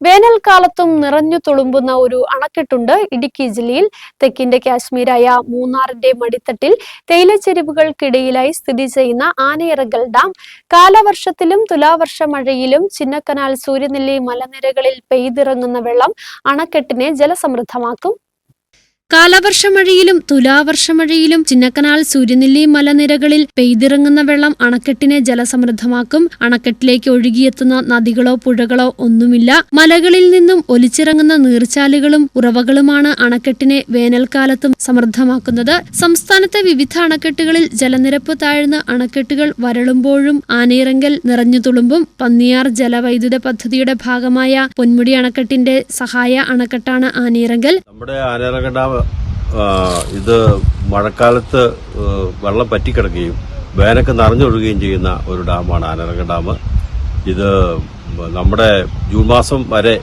വേനൽക്കാലത്തും നിറഞ്ഞു തുളുമ്പുന്ന ഒരു അണക്കെട്ടുണ്ട് ഇടുക്കി ജില്ലയിൽ. തെക്കിന്റെ കാശ്മീരായ മൂന്നാറിന്റെ മടിത്തട്ടിൽ തേയിലച്ചെരിവുകൾക്കിടയിലായി സ്ഥിതി ചെയ്യുന്ന ആനയിറകൽ ഡാം. കാലവർഷത്തിലും തുലാവർഷ മഴയിലും ചിന്നക്കനാൽ സൂര്യനെല്ലി മലനിരകളിൽ പെയ്തിറങ്ങുന്ന വെള്ളം അണക്കെട്ടിനെ ജലസമൃദ്ധമാക്കും. കാലവർഷമഴയിലും തുലാവർഷമഴയിലും ചിന്നക്കനാൽ സൂര്യനെല്ലി മലനിരകളിൽ പെയ്തിറങ്ങുന്ന വെള്ളം അണക്കെട്ടിനെ ജലസമൃദ്ധമാക്കും. അണക്കെട്ടിലേക്ക് ഒഴുകിയെത്തുന്ന നദികളോ പുഴകളോ ഒന്നുമില്ല. മലകളിൽ നിന്നും ഒലിച്ചിറങ്ങുന്ന നീർച്ചാലുകളും ഉറവകളുമാണ് അണക്കെട്ടിനെ വേനൽക്കാലത്തും സമൃദ്ധമാക്കുന്നത്. സംസ്ഥാനത്തെ വിവിധ അണക്കെട്ടുകളിൽ ജലനിരപ്പ് താഴ്ന്ന അണക്കെട്ടുകൾ വരളുമ്പോഴും ആനയിറങ്കൽ നിറഞ്ഞു തുളുമ്പും പന്നിയാർ ജലവൈദ്യുത പദ്ധതിയുടെ ഭാഗമായ പൊന്മുടി അണക്കെട്ടിന്റെ സഹായ അണക്കെട്ടാണ് ആനയിറങ്കൽ. നമ്മുടെ ഇത് മഴക്കാലത്ത് വെള്ളം പറ്റിക്കിടക്കുകയും വേനൊക്കെ നിറഞ്ഞൊഴുകുകയും ചെയ്യുന്ന ഒരു ഡാമാണ് ആനരക ഡാം. ഇത് നമ്മുടെ ജൂൺ മാസം വരെ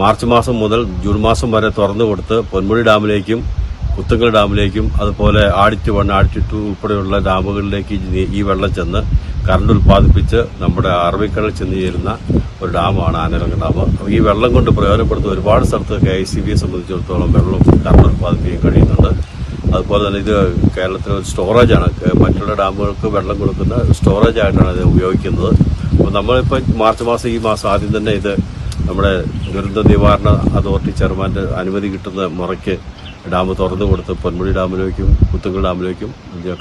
മാർച്ച് മാസം മുതൽ ജൂൺ മാസം വരെ തുറന്നു കൊടുത്ത് പൊന്മുടി ഡാമിലേക്കും കുത്തങ്കൽ ഡാമിലേക്കും അതുപോലെ ആടിറ്റ് വൺ ആടിറ്റ് ടു ഉൾപ്പെടെയുള്ള ഡാമുകളിലേക്ക് ഈ- വെള്ളം ചെന്ന് കറണ്ട് ഉൽപ്പാദിപ്പിച്ച് നമ്മുടെ അറബിക്കടൽ ചെന്ന് ചേരുന്ന ഒരു ഡാമാണ് ആനരംഗ ഡാം. അപ്പോൾ ഈ വെള്ളം കൊണ്ട് പ്രയോജനപ്പെടുത്തുന്ന ഒരുപാട് സ്ഥലത്ത് കെ ഐ സി ബിയെ സംബന്ധിച്ചിടത്തോളം വെള്ളം കറണ്ട് ഉൽപ്പാദിപ്പിക്കാൻ കഴിയുന്നുണ്ട്. അതുപോലെ തന്നെ ഇത് കേരളത്തിലെ ഒരു സ്റ്റോറേജാണ്. മറ്റുള്ള ഡാമുകൾക്ക് വെള്ളം കൊടുക്കുന്ന സ്റ്റോറേജ് ആയിട്ടാണ് ഇത് ഉപയോഗിക്കുന്നത്. അപ്പോൾ നമ്മളിപ്പോൾ മാർച്ച് മാസം ഈ മാസം ആദ്യം തന്നെ ഇത് നമ്മുടെ ദുരന്ത നിവാരണ അതോറിറ്റി ചെയർമാന്റെ അനുമതി കിട്ടുന്ന മുറയ്ക്ക് ഡാം തുറന്നു കൊടുത്ത് പൊന്മുടി ഡാമിലേക്കും കുത്തുങ്കൽ ഡാമിലേക്കും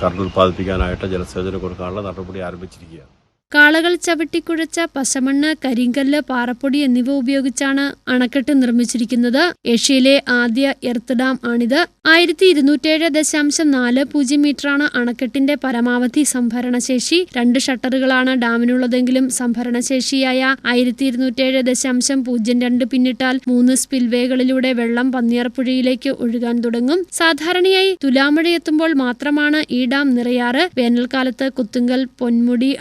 കറണ്ട് ഉൽപ്പാദിപ്പിക്കാനായിട്ട് ജലസേചനം കൊടുക്കാനുള്ള നടപടി ആരംഭിച്ചിരിക്കുകയാണ്. കാളകൾ ചവിട്ടിക്കുഴച്ച പശമണ്ണ് കരിങ്കല്ല് പാറപ്പൊടി എന്നിവ ഉപയോഗിച്ചാണ് അണക്കെട്ട് നിർമ്മിച്ചിരിക്കുന്നത്. ഏഷ്യയിലെ ആദ്യ എർത്ത് ഡാം ആണിത്. ആയിരത്തി ഇരുന്നൂറ്റേഴ് ദശാംശം നാല് പൂജ്യം മീറ്ററാണ് അണക്കെട്ടിന്റെ പരമാവധി സംഭരണശേഷി. രണ്ട് ഷട്ടറുകളാണ് ഡാമിനുള്ളതെങ്കിലും സംഭരണശേഷിയായ ആയിരത്തി ഇരുന്നൂറ്റേഴ് ദശാംശം പൂജ്യം രണ്ട് പിന്നിട്ടാൽ മൂന്ന് സ്പിൽവേകളിലൂടെ വെള്ളം പന്നിയാർപ്പുഴയിലേക്ക് ഒഴുകാൻ തുടങ്ങും. സാധാരണയായി തുലാമഴയെത്തുമ്പോൾ മാത്രമാണ് ഈ ഡാം നിറയാറ്. വേനൽക്കാലത്ത് കുത്തുങ്കൽ പൊന്മുടി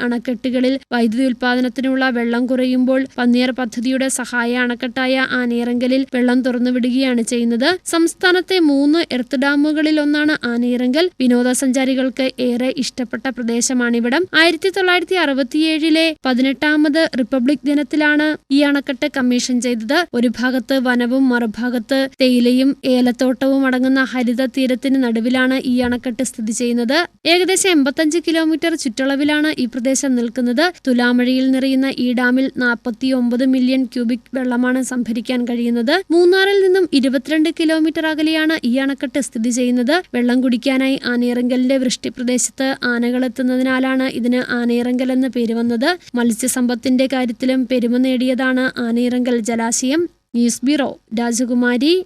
അണക്കെട്ടുകളിൽ വൈദ്യുതി ഉൽപാദനത്തിനുള്ള വെള്ളം കുറയുമ്പോൾ പന്നിയർ പദ്ധതിയുടെ സഹായ അണക്കെട്ടായ ആനയിറങ്കലിൽ വെള്ളം തുറന്നുവിടുകയാണ് ചെയ്യുന്നത്. സംസ്ഥാനത്തെ മൂന്ന് എർത്ത് ഡാമുകളിൽ ഒന്നാണ് ആനയിറങ്കൽ. വിനോദസഞ്ചാരികൾക്ക് ഏറെ ഇഷ്ടപ്പെട്ട പ്രദേശമാണിവിടം. ആയിരത്തി തൊള്ളായിരത്തി അറുപത്തിയേഴിലെ പതിനെട്ടാമത് റിപ്പബ്ലിക് ദിനത്തിലാണ് ഈ അണക്കെട്ട് കമ്മീഷൻ ചെയ്തത്. ഒരു ഭാഗത്ത് വനവും മറുഭാഗത്ത് തേയിലയും ഏലത്തോട്ടവും അടങ്ങുന്ന ഹരിത തീരത്തിന് നടുവിലാണ് ഈ അണക്കെട്ട് സ്ഥിതി ചെയ്യുന്നത്. ഏകദേശം എൺപത്തഞ്ച് കിലോമീറ്റർ ചുറ്റളവിലാണ് ഈ പ്രദേശം നിൽക്കുന്നത്. തുലാമഴയിൽ നിറയുന്ന ഈ ഡാമിൽ നാൽപ്പത്തി ഒമ്പത് മില്യൺ ക്യൂബിക് വെള്ളമാണ് സംഭരിക്കാൻ കഴിയുന്നത്. മൂന്നാറിൽ നിന്നും ഇരുപത്തിരണ്ട് കിലോമീറ്റർ അകലെയാണ് ഈ അണക്കെട്ട് സ്ഥിതി ചെയ്യുന്നത്. വെള്ളം കുടിക്കാനായി ആനയിറങ്കലിന്റെ വൃഷ്ടിപ്രദേശത്ത് ആനകൾ എത്തുന്നതിനാലാണ് ഇതിന് ആനയിറങ്കൽ എന്ന് പേര് വന്നത്. മത്സ്യസമ്പത്തിന്റെ കാര്യത്തിലും പെരുമ നേടിയതാണ് ആനയിറങ്കൽ ജലാശയം. ന്യൂസ് ബ്യൂറോ രാജകുമാരി.